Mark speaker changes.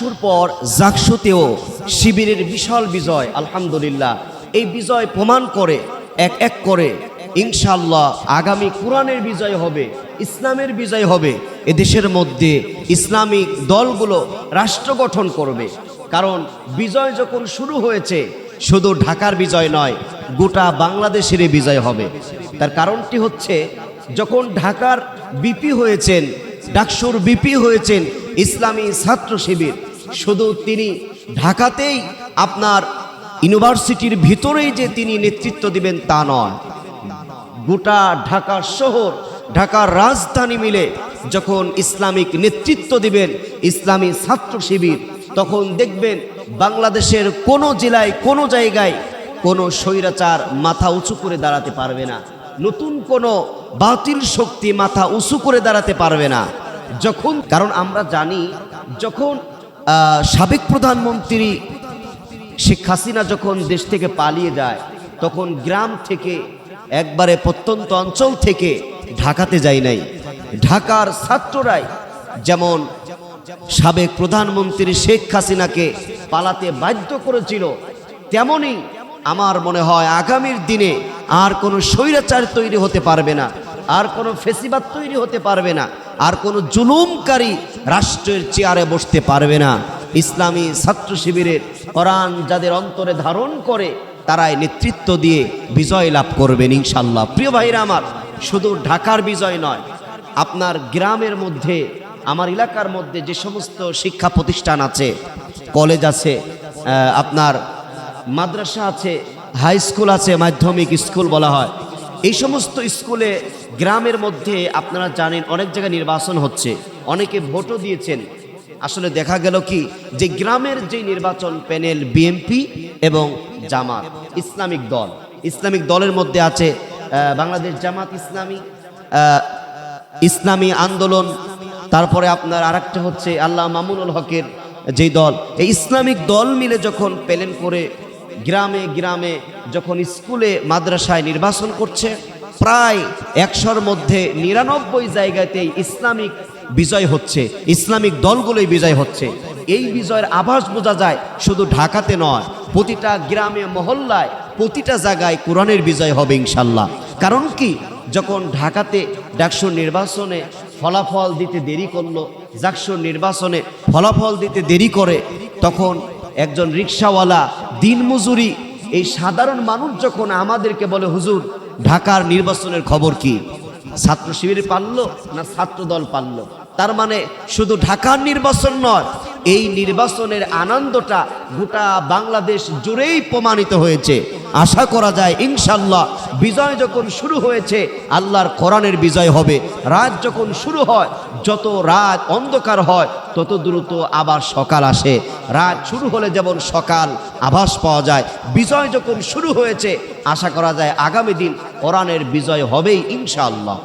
Speaker 1: ডাকসুর পর জাকসুতেও শিবিরের বিশাল বিজয়, আলহামদুলিল্লাহ। এই বিজয় প্রমাণ করে, এক এক করে ইনশাল্লাহ আগামী কোরআনের বিজয় হবে, ইসলামের বিজয় হবে। এদেশের মধ্যে ইসলামিক দলগুলো রাষ্ট্র গঠন করবে। কারণ বিজয় যখন শুরু হয়েছে, শুধু ঢাকার বিজয় নয়, গোটা বাংলাদেশের বিজয় হবে। তার কারণটি হচ্ছে, যখন ঢাকার বিপি হয়েছেন, ডাকসুর বিপি হয়েছেন, ইসলামী ছাত্র শিবির শুধু তিনি ঢাকাতেই আপনার ইউনিভার্সিটির ভিতরেই যে তিনি নেতৃত্ব দিবেন তা নয়। গোটা ঢাকা শহর, ঢাকার রাজধানী মিলে যখন ইসলামিক নেতৃত্ব দিবেন, ইসলামী ছাত্র শিবির, তখন দেখবেন বাংলাদেশের কোনো জেলায়, কোনো জায়গায় কোনো স্বৈরাচার মাথা উঁচু করে দাঁড়াতে পারবে না। নতুন কোনো বাতিল শক্তি মাথা উঁচু করে দাঁড়াতে পারবে না। যখন, কারণ আমরা জানি, যখন সাবেক প্রধানমন্ত্রী শেখ হাসিনা যখন দেশ থেকে পালিয়ে যায়, তখন গ্রাম থেকে একবারে প্রত্যন্ত অঞ্চল থেকে ঢাকাতে যায় নাই। ঢাকার ছাত্ররাই যেমন সাবেক প্রধানমন্ত্রী শেখ হাসিনাকে পালাতে বাধ্য করেছিল তেমনই আমার মনে হয় আগামীর দিনে আর কোনো স্বৈরাচার তৈরি হতে পারবে না, আর কোনো ফেসিবাদ তৈরি হতে পারবে না। আর কোনো জুলুমকারী রাষ্ট্রের চেয়ারে বসতে পারবে না। ইসলামী ছাত্র শিবিরের কোরআন যাদের অন্তরে ধারণ করে, তারাই নেতৃত্ব দিয়ে বিজয় লাভ করবেন ইনশাল্লাহ প্রিয় ভাইরা আমার, শুধু ঢাকার বিজয় নয়, আপনার গ্রামের মধ্যে, আমার এলাকার মধ্যে যে সমস্ত শিক্ষা প্রতিষ্ঠান আছে, কলেজ আছে আপনার মাদ্রাসা আছে, হাই স্কুল আছে, মাধ্যমিক স্কুল বলা হয় এই সমস্ত স্কুলে, গ্রামের মধ্যে আপনারা জানেন অনেক জায়গায় নির্বাচন হচ্ছে। অনেকে ভোটও দিয়েছেন। আসলে দেখা গেল কি, যে গ্রামের যে নির্বাচন প্যানেল বিএমপি এবং জামাত, ইসলামিক দল, ইসলামিক দলের মধ্যে আছে বাংলাদেশ জামাত ইসলামী ইসলামী আন্দোলন, তারপরে আপনার আরেকটা হচ্ছে আল্লাহ মামুনুল হকের যেই দল, এই ইসলামিক দল মিলে যখন প্যালেন করে গ্রামে গ্রামে যখন স্কুলে, মাদ্রাসায় নির্বাচন করছে, প্রায় একশোর মধ্যে নিরানব্বই জায়গাতেই ইসলামিক বিজয় হচ্ছে, ইসলামিক দলগুলোই বিজয় হচ্ছে। এই বিজয়ের আভাস বোঝা যায় শুধু ঢাকাতে নয়, প্রতিটা গ্রামে, মহল্লায়, প্রতিটা জায়গায় কোরআনের বিজয় হবে ইনশাল্লাহ। কারণ কি? যখন ঢাকাতে ডাকসু নির্বাচনে ফলাফল দিতে দেরি করল জাকসুর নির্বাচনে ফলাফল দিতে দেরি করে, তখন একজন রিক্সাওয়ালা দিনমজুরি। এই সাধারণ মানুষ যখন আমাদেরকে বলে, হুজুর, ঢাকার নির্বাচনের খবর কি? ছাত্র শিবির পারল না ছাত্র দল পারল তার মানে শুধু ঢাকার নির্বাচন নয় এই নির্বাচনের আনন্দটা গোটা বাংলাদেশ জুড়েই প্রমাণিত হয়েছে। আশা করা যায় ইনশাল্লাহ বিজয় যখন শুরু হয়েছে, আল্লাহর কোরআনের বিজয় হবে। রাত যখন শুরু হয়, যত রাত অন্ধকার হয়, তত দ্রুত আবার সকাল আসে। রাত শুরু হলে যেমন সকাল আভাস পাওয়া যায়, বিজয় যখন শুরু হয়েছে, আশা করা যায় আগামী দিন কোরআনের বিজয় হবেই, ইনশাআল্লাহ।